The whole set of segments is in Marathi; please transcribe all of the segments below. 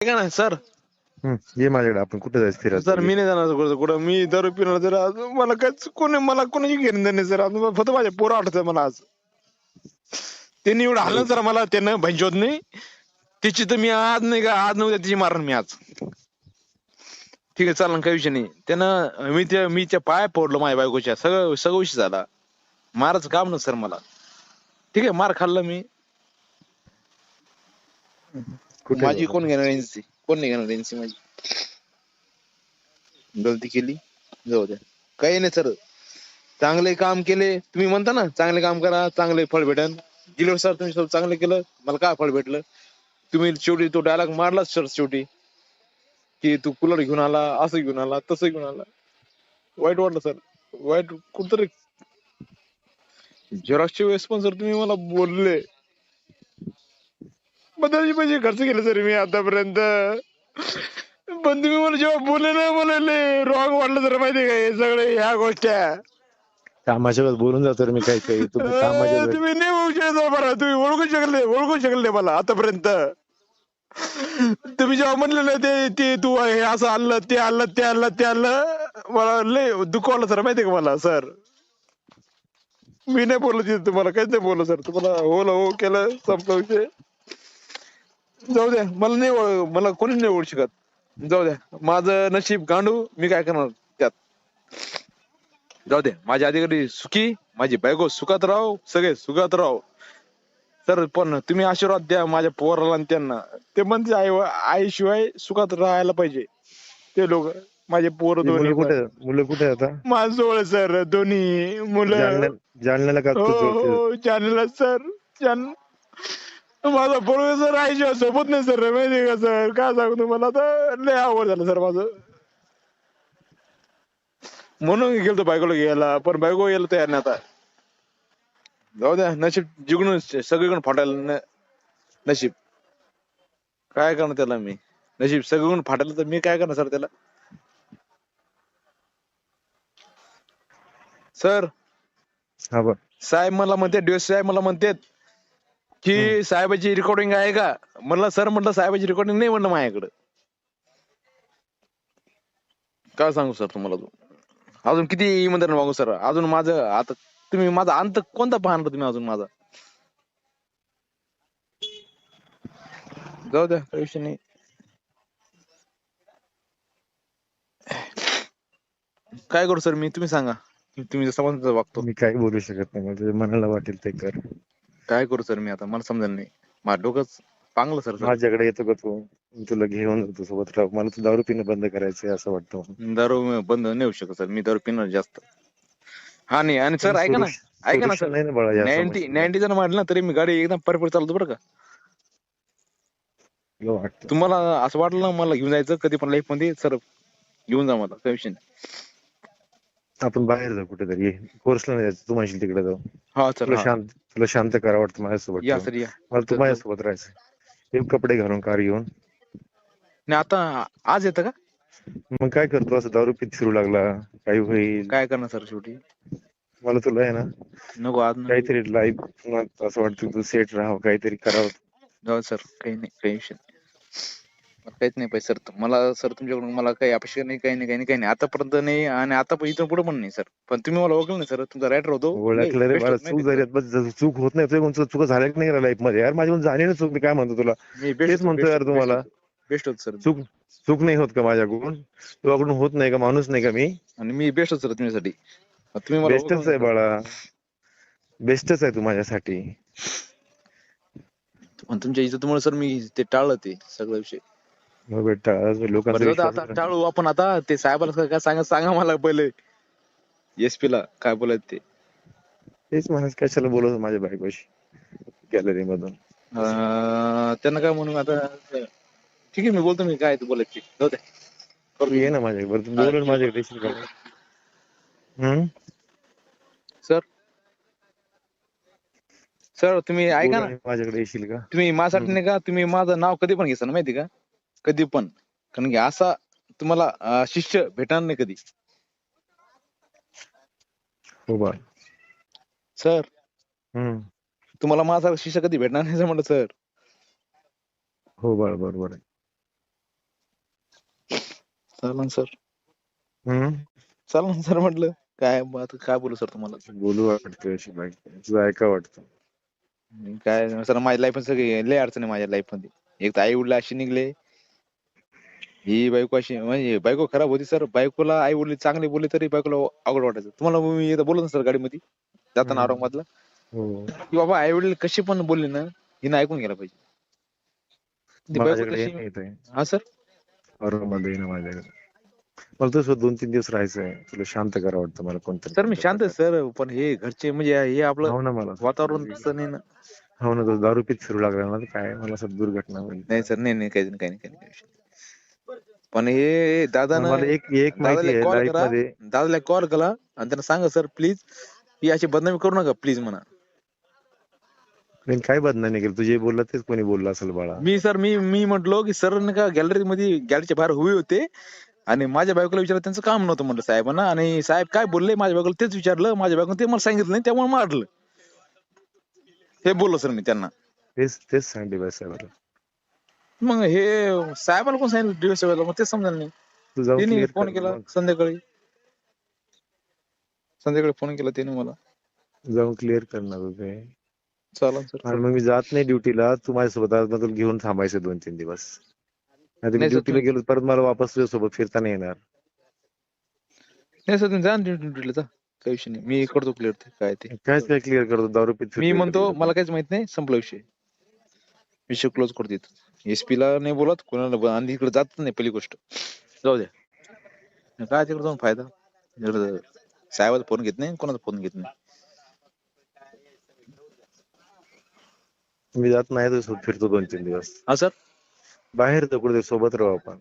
ऐका ना सर? हम्म, ये माझ्याकडे आपण कुठे जायचं फिरायला? सर मी नाही जाणार कुठं कुठं? मी दारू पिणार जर अजून मला काय कोणी मला कोणाची घेणं देणं नाही सर. अजून फक्त माझ्या पोरं आठवत मला आज. त्यांनी एवढं हल्लं सर मला त्यानं भंजोत नाही तिची तर मी आज नाही का आज नव्हत्या तिची मारण मी आज. ठीक आहे चालेल काही विषय नाही. त्यानं मी त्या मी त्या पाया पडलो माझ्या बायकोच्या. सगळं सगळं विषय झाला. मारायचं काम ना सर मला. ठीक आहे मार खाल्लं मी. कुठे माझी? कोण घेणार एनसी कोण नाही घेणार एनसी माझी? गलती केली? जाऊ द्या. काही नाही सर. चांगले काम केले. तुम्ही म्हणता ना चांगले काम करा चांगले फळ भेटन. गेल्या सर तुम्ही सब चांगलं केलं. मला काय फळ भेटलं? तुम्ही शेवटी तो डायलॉग मारलाच सर शेवटी. की तू कूलर घेऊन आला असं घेऊन आला तसं घेऊन आला. वाईट वाटलं सर. वाईट कुठतरी. झेरॉक्सच्या वेळेस पण सर तुम्ही मला बोलले. बदलचे पैसे खर्च केले सर मी आतापर्यंत. पण तुम्ही मला जेव्हा बोलले ना मला रॉंग वाटलं सर माहितीये का? हे सगळे ह्या गोष्टी. कामाच्या बोलून जातो रे मी काही काही. तुम्ही कामाच्या वेळेस तुम्ही नाही ओळखू शकत बरं. तुम्ही ओळखू शकले ओळखू शकले मला आतापर्यंत. तुम्ही जेव्हा म्हणले ना ते ते तू हे असं आणलं ते आणलं ते आणलं ते आणलं मला लय दुखवलं सर माहितीये का मला सर? मी नाही बोललो तिथे तुम्हाला काहीच नाही बोललो सर. तुम्हाला हो ना हो केलं संपला विषय. जाऊ द्या मला नाही ओळ- मला कोणी नाही ओळखू शकत. जाऊ द्या माझं नशीब गांडू मी काय करणार त्यात? जाऊ दे माझ्या अधिकारी सुखी माझी बायको सुखात राहो सगळे सुखात राहो तर पण तुम्ही आशीर्वाद द्या माझ्या पोराला आणि त्यांना. ते म्हणते आई आईशिवाय सुखात राहायला पाहिजे. ते लोक माझे पोर मुलं दोन्ही कुठे? मुलं कुठे आता? माझं सर दोन्ही मुलं. जालन्या जालन्याला का हो हो चॅनल सर चॅन माझा पोरगा सर आईशिवाय सोबत नाही सर माहिती का सर? काय सांगू तुम्हाला? आता लय आवड झालं सर माझं. म्हणून गेलतो बायकोला घ्यायला पण बायको यायला तयार नाही आता. जाऊ द्या नशीब जिकडून सगळीकडून फाटायला न- नशीब. काय करणार त्याला मी? नशीब सगळीकडून फाटायला तर मी काय करणार सर त्याला? सर हा बघ साहेब मला म्हणते डीएस साहेब मला म्हणतात की साहेबाची रेकॉर्डिंग आहे का? म्हणलं सर म्हटलं साहेबाची रेकॉर्डिंग नाही म्हणलं माझ्याकडं. काय सांगू सर तुम्हाला तू अजून किती इमानदार मागू सर? अजून माझं आता तुम्ही माझा अंत कोणता पाहणार तुम्ही अजून माझा? जाऊ द्या काही विषय नाही. काय करू सर? मी तुम्ही सांगा. तुम्ही जसं म्हणता वागतो. मी काही बोलू शकत नाही म्हणजे मनाला वाटेल ते कर. काय करू सर मी आता? मला समजेल नाही. माझं डोकंच पांगलं सर. माझ्याकडे येतो का तू? मी तुला घेऊन जातो सोबत. मला तू दारू पिणं बंद करायचंय असं वाटतं दारू मी बंद नाही होऊ शकत सर. मी दारू पिणार जास्त. हा नाही. आणि सर ऐका ना. ऐका ना सर. नाही ना बाळा या नाईन्टी समस्येला. नाईन्टी जर मारलं ना तरी मी गाडी एकदम परफेक्ट चालतो बरं का. तुला वाटतं. तुम्हाला असं वाटलं ना मला घेऊन जायचं कधी पण लाईफमध्ये सर घेऊन जा मला. काही विषय नाही. आपण बाहेर जाऊ कुठेतरी. कोर्सला नाही जायचं. तू म्हणशील तिकडे जाऊ. हा तुला शांत तुला शांत करा वाटतं माझ्यासोबत या मला तू माझ्यासोबत राहायचं. हे कपडे घालून कार घेऊन. नाही आता आज येतं का? मग काय करतो? असं दारू पित फिरू लागला. काही होईल. काय करणार सर शेवटी? मला तुला आहे ना. नको आज नको. काहीतरी लाईफ असं वाटतं तू सेट राहावं. काहीतरी करावं. जाऊ सर काही नाही काही विषय नाही. काहीच नाही पाहिजे सर. मला सर तुमच्याकडून मला काही अपेक्षा नाही काही नाही काही नाही काही नाही. आतापर्यंत नाही आणि आता पण इथून पुढे पण नाही सर. पण तुम्ही मला ओळखलं नाही सर. तुमचा रायटर होतो. ओळखलं रे मला चूक झाली बस चूक होत नाही तुझ्या चूक झाल्या की नाही लाईफमध्ये. यार माझ्याकडून जाणे ना चूक मी काय म्हणतो तुला? मी तेच म्हणतो यार तुम्हाला. बेस्ट होत सर. चूक चूक नाही होत का माझ्याकडून? तुझ्याकडून होत नाही का माणूस नाही का मी? आणि मी बेस्ट होत सर तुमच्यासाठी. तुम्ही मला बेस्टच आहे बाळा. बेस्टच आहे तू माझ्यासाठी. नाही. पण तुमच्या इज्जतमुळे सर मी ते टाळलं ते सगळं विषय. हो बेटा लोकांचा टाळू आपण आता. ते साहेबाला काय सांगा सांगा मला पहिले. एसपी ला काय बोलायचं ते? तेच म्हणायचं कशाला बोलत माझ्या बायकोशी? गॅलरी मधून अं, त्यांना काय म्हणून आता? ठीक आहे मी बोलतो मी काय ते. बोलायचं. जाऊ दे. तू ये ना माझ्याकडे तू बोल ना माझ्याकडे हम्म? सर? सर तुम्ही ऐका ना. ना, माझ्याकडे येशील का? तुम्ही माझ्यासाठी नाही का? तुम्ही माझं नाव कधी पण घेसान माहिती का? कधी पण. कारण की असा तुम्हाला शिष्य भेटणार नाही कधी. हो सर. हम्म. तुम्हाला माझा शिष्य कधी भेटणार नाही म्हटलं सर. हो बाळ बरोबर आहे चालन सर. हम्म. चालन सर म्हटलं. काय काय बोलू सर तुम्हाला? बोलू वाटतं ऐका वाटतं. काय सर माझ्या लाईफ सगळी लय अडचण आहे माझ्या लाईफमध्ये. एक तर आई वडील अशी निघले. ही बायको अशी म्हणजे बायको खराब होती सर. बायकोला आई वडील चांगले बोलले तरी बायकोला अवघड वाटायचं. तुम्हाला मी एकदा बोललो ना सर गाडीमध्ये जाताना. औरंगाबादला हो. की बाबा आई वडील कशी पण बोलले ना हिनं ऐकून घ्यायला पाहिजे. ती बायको माझ्याकडे तशी- येत आहे हा सर? औरंगाबाद येणं माझ्याकडे. मला तुझं दोन तीन दिवस राहायचंय. तुला शांत करा वाटतं मला कोणतरी. सर मी शांत आहे सर. पण हे घरचे म्हणजे हे आपलं हो ना मला. वातावरण तसं नाही ना. हो ना तो दारू पीत फिरू लागला ना तर काय? मला असं दुर्घटना होईल. नाही सर. नाही. काही नाही काही नाही, काही नाही. पण हे दादानं मला एक एक माहिती दादाला आहे कॉल करा. मध्ये. दादाला कॉल करा आणि त्यांना सांगा सर प्लीज ही अशी बदनामी करू नका प्लीज म्हणा. मी काय बदनामी केली? तुझे बोलला तेच कोणी बोललं असेल बाळा? मी सर मी मी म्हटलो की सर का गॅलरी मध्ये गॅलरीच्या बाहेर उभे होते आणि माझ्या बायकोला विचारलं त्यांचं काम नव्हतं म्हटलं साहेबांना. आणि साहेब काय बोलले? माझ्या बायकोला तेच विचारलं. माझ्या बायकोला ते मला सांगितलं नाही त्यामुळे मारलं. हे बोललो सर मी त्यांना. तेच तेच बाई साहेबाला. मग हे साहेबाला कोण सांगितलं? दिवस मग ते समजा नाही. तू जाऊन त्यांनी क्लिअर फोन केला संध्याकाळी. संध्याकाळी फोन केला त्याने मला. जाऊन क्लिअर करणार होते चालन सर. आणि मग मी जात नाही ड्युटीला तू माझ्यासोबत आज मग तुला घेऊन थांबायचं दोन तीन दिवस. नाही मी नाही sir, ड्युटीला तुम्ही- गेलो परत मला वापस तुझ्यासोबत फिरता नाही येणार. नाही सर तुम्ही जा ना ड्युटीला जा. काही विषय नाही. मी करतो क्लिअर ते काय ते. काय काय क्लिअर करतो दारू पीत मी फिरतोय म्हणतो? मला काहीच माहीत नाही संपला विषय. विषय क्लोज करतो इथं. एसपी ला नाही बोलत कोणाला आणि इकडे जात नाही पहिली गोष्ट. जाऊ द्या काय तिकडे जाऊन फायदा? साहेबाचा फोन घेत नाही कोणाचा फोन घेत नाही. मी जात नाही तुझ्यासोबत फिरतो दोन तीन दिवस. हा सर? बाहेर जाऊ कुठे सोबत राहू आपण.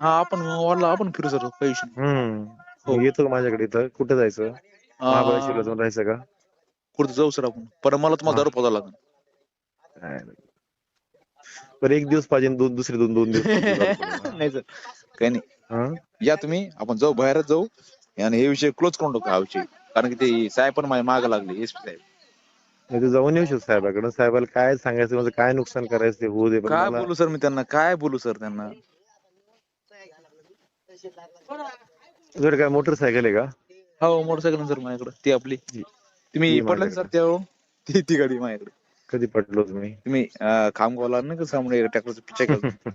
हा आपण वाढला आपण फिरू सर. नाही. हम्म. हो. येतो का माझ्याकडे इथं. कुठे जायचं? महाबळेश्वरला जाऊन राहायचं का? कुठं जाऊ सर आपण? पण मला तुम्हाला. दारू पाहावं लागेल. बरं एक दिवस पाहिजे दोन दुसरे दोन दोन दिवस. नाही सर. काही नाही? या तुम्ही. आपण जाऊ बाहेरच जाऊ. आणि हे विषय क्लोज करून टाकू हा विषय. कारण की ते साहेब पण माझ्या मागे लागले एसपी साहेब. नाही तू जाऊन येऊ शकतो साहेबाकडे. साहेबाला काय सांगायचं माझं काय नुकसान करायचं ते होऊ दे पण काय मला- बोलू सर मी त्यांना? काय बोलू सर त्यांना? तुझ्याकडे काय मोटरसायकल आहे का? हो मोटरसायकल सर माझ्याकडे. ती आपली. तुम्ही ती पडलं सर. त्यावरून ती ती गाडी माझ्याकडे. कधी पटलो तुम्ही तुम्ही अं, खामगावला ना का सामने ट्रॅक्टरचा पिच्चा केला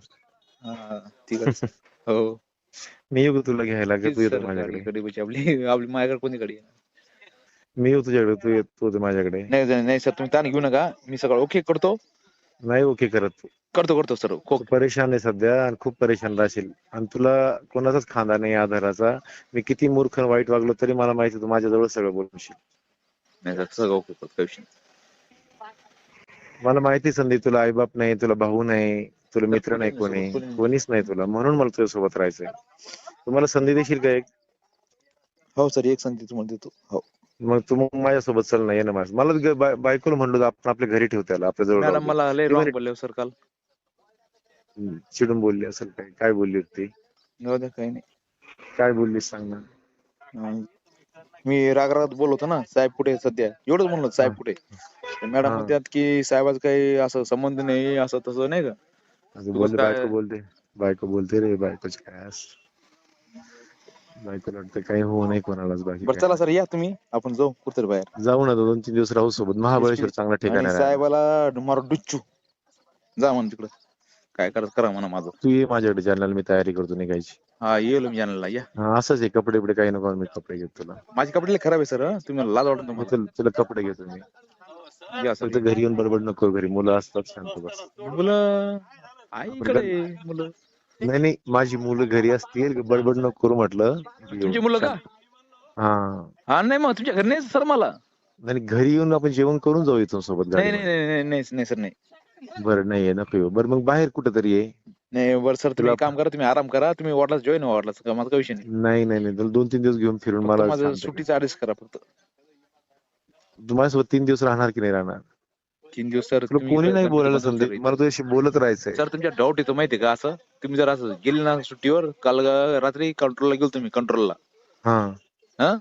हा, हो. मी येऊ का तुला घ्यायला? का तू येतो माझ्याकडे. गाडी गाडी म्हणजे आपली आपली माझ्याकडे गाडी आहे? मी येऊ तुझ्याकडे तू येत तू येतो माझ्याकडे. नाही नाही नाही, सर तुम्ही ताण घेऊ नका. मी सगळं ओके करतो. नाही ओके करत तू. करतो करतो सर तू परेशान आहे सध्या आणि खूप परेशान राहशील. आणि तुला कोणाचाच खांदा नाही आधाराचा. मी किती मूर्ख आणि वाईट वागलो तरी मला माहिती आहे तू माझ्याजवळ सगळं बोलशील. नाही सर सगळं ओके करतो काही विषय नाही. मला माहिती आहे संदीप तुला आईबाप नाही तुला भाऊ नाही तुला मित्र नाही कोणी कोणी- कोणीच नाही तुला. म्हणून मला तुझ्यासोबत राहायचंय. तुम्हाला संधी देशील का एक? हो सर एक संधी तुम्हाला देतो. हो. मग तू मग माझ्यासोबत चल ना ये ना माझ्या मला ग- बाय- बायकोला म्हणलो आपण आपल्या घरी ठेव त्याला आपल्या जवळ मॅडम राहू दे. मला लय रॉंग बोलले सर काल. हम्म, चिडून बोलली असेल काय काय बोलली होती? जाऊ द्या काही नाही. काय बोलली सांग ना. अं, मी राग रागात बोलवतो ना साहेब कुठे सध्या? एवढंच म्हणलं साहेब कुठे मॅडम. म्हणतात की साहेबाचं काही असं संबंध नाही असं तसं नाही का? बोलते काय- बायको बोलते बायको बोलते रे बायकोच काय असं. बायकोला वाटतं काही होऊ नाही कोणालाच बाकी बरं. चला सर या तुम्ही आपण जाऊ कुठतरी बाहेर. जाऊ ना दोन तीन दिवस राहू सोबत. महाबळेश्वर चांगला ठिकाण आहे. साहेबाला मारू डुच्चू. जा म्हणून तिकडं. काय करत करा म्हणा माझं. तू ये माझ्याकडे जालन्याला मी तयारी करतो निघायची. हा येलो मी जाण्याला या. हा असंच आहे कपडे बिपडे काही नको मी कपडे घेतो तुला. माझे कपडे लय खराब आहे सर तुम्ही मला लाज वाटत मग तुम्हाला तुला तुला कपडे घेतो मी. या फक्त घरी येऊन बडबड नको घरी मुलं असतात शांत बस. मुलं? आईकडे मुलं. नाही नाही माझी मुलं घरी असतील बडबड नको करू म्हटलं. तुमची मुलं का? हा. हा नाही मग तुमच्या घरी नाही सर मला. आणि घरी येऊन आपण जेवण करून जाऊ इथून सोबत नाही नाही नाही नाही नाही सर नाही. बरं नाही नको येऊ. बरं मग बाहेर कुठेतरी ये. नाही बरं सर तुम्ही तुला- काम करा तुम्ही आराम करा. तुम्ही वाटलाच जॉईन व्हा वाटलाच का माझा काही विषय नाही. नाही नाही नाही. तुला दोन तीन दिवस घेऊन फिरून फक्त मला माझं कर. सुट्टीचा करा फक्त. तू माझ्यासोबत तीन दिवस राहणार की नाही राहणार? तीन दिवस सर तुला कोणी नाही बोलायला संधी. मला तुझ्याशी बोलत राहायचंय. सर तुमच्या डाऊट येतो माहितीये का असं? तुम्ही जर असं गेले ना सुट्टीवर काल ग- रात्री कंट्रोलला गेलो तुम्ही कंट्रोलला हा. हा?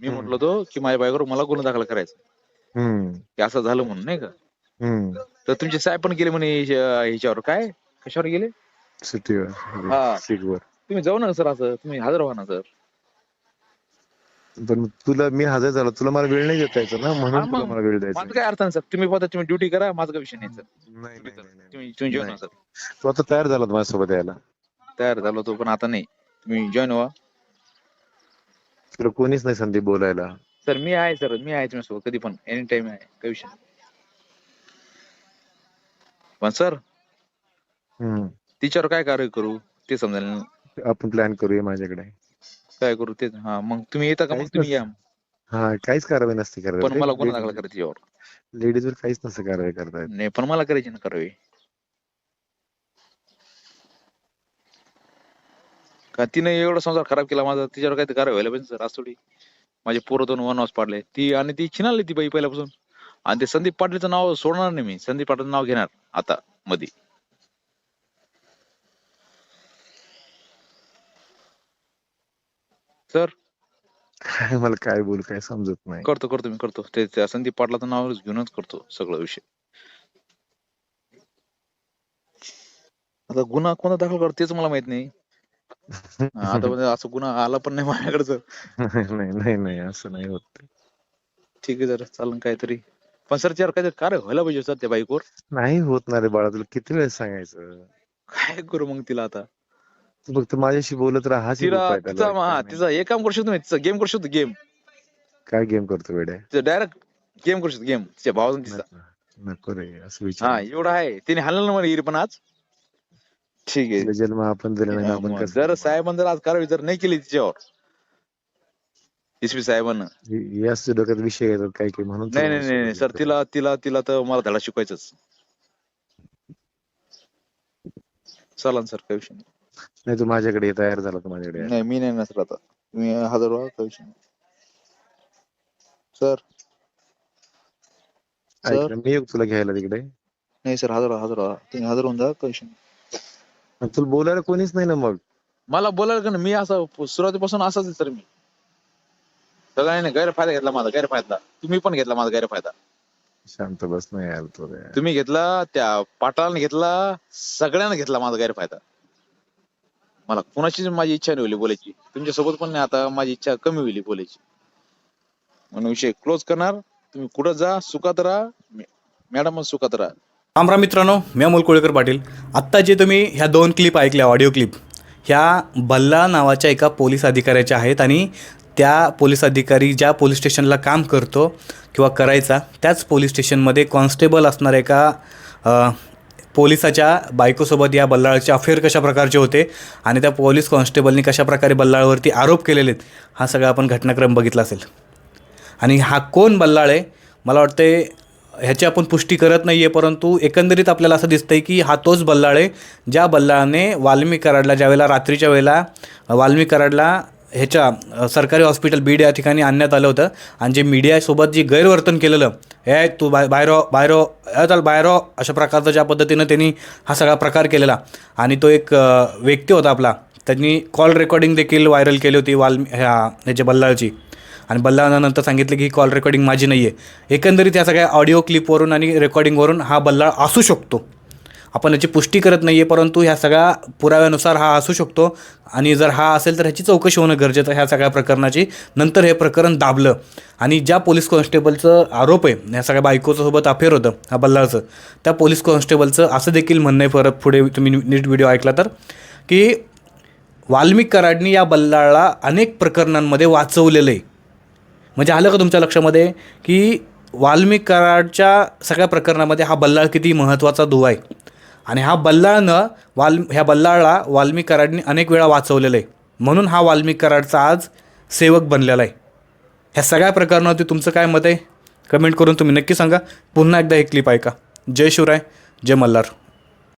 मी म्हटलं होतो की माझ्या बायकोवर मला गुन्हा दाखल करायचा हम्म. की असं झालं म्हणून नाही का? हम्म. तर तुमचे साहेब पण गेले म्हणे ह्याच्या- ह्याच्यावर. काय? कशावर गेले? सुट्टीवर हा. सीटवर. तुम्ही जाऊ ना सर असं. तुम्ही हजर व्हा ना सर. पण तुला मी हजर झालो. तुला मला वेळ नाही देता यायचा ना? हा, म्हणून मग. तुला मला वेळ द्यायचा. माझं काय अर्थ नाही सर. तुम्ही पता तुम्ही ड्युटी करा माझा काय विषय नाही सर. नाही, नाही, नाही, नाही. तुम्ही तुम्ही जेवण नाही. सर. तू आता तयार झाला माझ्यासोबत यायला. तयार झालो तो पण आता नाही. तुम्ही जॉईन व्हा. तुला कोणीच नाही संदीप बोलायला. सर मी आहे सर. मी आहे तुमच्यासोबत. कधी पण. एनी टाइम आहे. काही विषय नाही. पण सर. तिच्यावर काय कार्य करू ते समजायला. आपण प्लॅन करूया माझ्याकडे. काय करू तेच हा मग तुम्ही येता का? मग काहीच तुम्ही या. हा काहीच कारवाई नसते पण मला गुन्हा दाखल करा तिच्यावर लेडीजवर काहीच नसतं कारवाई करता येत नाही पण मला करायची ना कारवाई. का तिने एवढा संसार खराब केला माझा तिच्यावर काय कारवाई व्हायला पाहिजे सर. आज थोडी माझे पोरं दोन वनवास पाडले. ती आणि ती छिनाली ती बाई पहिल्यापासून. आणि ते संदीप पाटीलचं नाव सोडणार नाही मी. संदीप पाटीलचं नाव घेणार आता मध्ये सर? काय मला काय बोलू काय समजत नाही. करतो करतो मी करतो. ते संदीप पाटलाचं नाव घेऊनच करतो सगळा विषय. आता गुन्हा कोणता दाखल करतो तेच मला माहीत नाही. आता म्हणजे असं गुन्हा आला पण नाही माझ्याकडचं नाही नाही नाही असं नाही होत. ठीक आहे जर चालन काहीतरी. पण सर यार काहीतरी कार्य व्हायला पाहिजे सर त्या बाईकवर? नाही होत ना रे बाळा तुला किती वेळ सांगायचं? काय करू मग तिला आता? तू फक्त माझ्याशी बोलत राहा हाच एक तिला उपाय त्याला. तिचा हा एक काम करू शकतो मी. तिचा गेम करू शकतो गेम काय गेम करतो वेड्या तिचा डायरेक्ट गेम करू शकतो गेम तिच्या भावाचा तिचा. नको नको रे असं हा विचार एवढा आहे. तिने हाणलं ना मला हिरी पण आज. ठीक आहे. तिला जन्म आपण दिला नाही आपण मग कसं जर? साहेबांनी जर आज कारवाई जर नाही केली तिच्यावर एसपी साहेबांना. याच डोक्यात विषय येतात काय काय म्हणून नाही नाही नाही सर तिला तिला तिला तर मला धडा शिकवायचाच. चला सर काही विषय नाही. नाही तू माझ्याकडे ये, तयार झाला तू माझ्याकडे. ये. नाही मी नाही ना सर आता. तुम्ही हजर व्हा काही विषय नाही. सर. ऐक सर. ना, मी येऊ तुला घ्यायला तिकडे. नाही सर हजर व्हा हजर व्हा. तुम्ही हजर होऊन जा काही विषय नाही. तुला बोलायला कोणीच नाही ना मग. मला बोलायला का नाही, मी असं सुरुवातीपासून असाच आहे सर मी. सगळ्यांनी गैरफायदा घेतला माझा गैरफायदा. तुम्ही पण घेतला माझा गैरफायदा. शांत बस नाही यार तो रे. तुम्ही घेतला त्या पाटलाने घेतला सगळ्यांना घेतला माझा गैरफायदा. मला कोणाचीच माझी इच्छा नाही होली बोलायची. तुमच्यासोबत पण नाही आता माझी इच्छा कमी होईल बोलायची. म्हणून विषय क्लोज करणार. तुम्ही कुठं जा सुखात राहा. मॅडम सुखात राहा. रामराम मित्रांनो मी अमोल कोळेकर पाटील. आत्ता जे तुम्ही ह्या दोन क्लिप ऐकल्या ऑडिओ क्लिप ह्या भल्ला नावाच्या एका पोलीस अधिकाऱ्याच्या आहेत आणि त्या पोलीस अधिकारी ज्या पोलीस स्टेशनला काम करतो किंवा करायचा त्याच पोलीस स्टेशनमध्ये कॉन्स्टेबल असणाऱ्या एका पोलिसाच्या बायकोसोबत या बल्लाळाचे अफेअर कशा प्रकारचे होते आणि त्या पोलीस कॉन्स्टेबलनी कशा प्रकारे बल्लाळवरती आरोप केलेले आहेत हा सगळा आपण घटनाक्रम बघितला असेल. आणि हा कोण बल्लाळ आहे मला वाटते ह्याची आपण पुष्टी करत नाही आहे परंतु एकंदरीत आपल्याला असं दिसतंय की हा तोच बल्लाळ आहे ज्या बल्लाळाने वाल्मी कराडला ज्यावेळेला रात्रीच्या वेळेला वाल्मी कराडला ह्याच्या सरकारी हॉस्पिटल बीड या ठिकाणी आणण्यात आलं होतं. आणि जे मीडियासोबत जे गैरवर्तन केलेलं हे तू बाय बाहेरो हो, बाहेरो हो, चाल चल बाहेरो हो, अशा प्रकारचं ज्या पद्धतीनं त्यांनी हा सगळा प्रकार केलेला. आणि तो एक व्यक्ती होता आपला. त्यांनी कॉल रेकॉर्डिंग देखील व्हायरल केली होती वाल्मी ह्या ह्याच्या बल्लाळची. आणि बल्लाळानंतर सांगितलं की ही कॉल रेकॉर्डिंग माझी नाही आहे एकंदरीत या सगळ्या ऑडिओ क्लिपवरून आणि रेकॉर्डिंगवरून हा बल्लाळ असू शकतो. आपण याची पुष्टी करत नाही आहे परंतु ह्या सगळ्या पुराव्यानुसार हा असू शकतो. आणि जर हा असेल तर ह्याची चौकशी होणं गरजेचं ह्या सगळ्या प्रकरणाची. नंतर हे प्रकरण दाबलं. आणि ज्या पोलीस कॉन्स्टेबलचं आरोप आहे ह्या सगळ्या बायकोचं सोबत अफेअर होतं हा बल्लाळचं त्या पोलीस कॉन्स्टेबलचं असं देखील म्हणणं आहे परत पुढे तुम्ही नीट व्हिडिओ ऐकला तर. की वाल्मिक कराडनी या बल्लाळला अनेक प्रकरणांमध्ये वाचवलेलं आहे. म्हणजे आलं का तुमच्या लक्षामध्ये? की वाल्मिक कराडच्या सगळ्या प्रकरणामध्ये हा बल्लाळ किती महत्त्वाचा दुवा आहे. आणि हा बल्लाळनं वाल ह्या बल्लाळला वाल्मिक कराडनी अनेक वेळा वाचवलेलं आहे म्हणून हा वाल्मिक कराडचा आज सेवक बनलेला आहे. ह्या सगळ्या प्रकरणावरती तुमचं काय मत आहे? कमेंट करून तुम्ही नक्की सांगा. पुन्हा एकदा एक क्लिप ऐका. जय शिवराय जय मल्हार.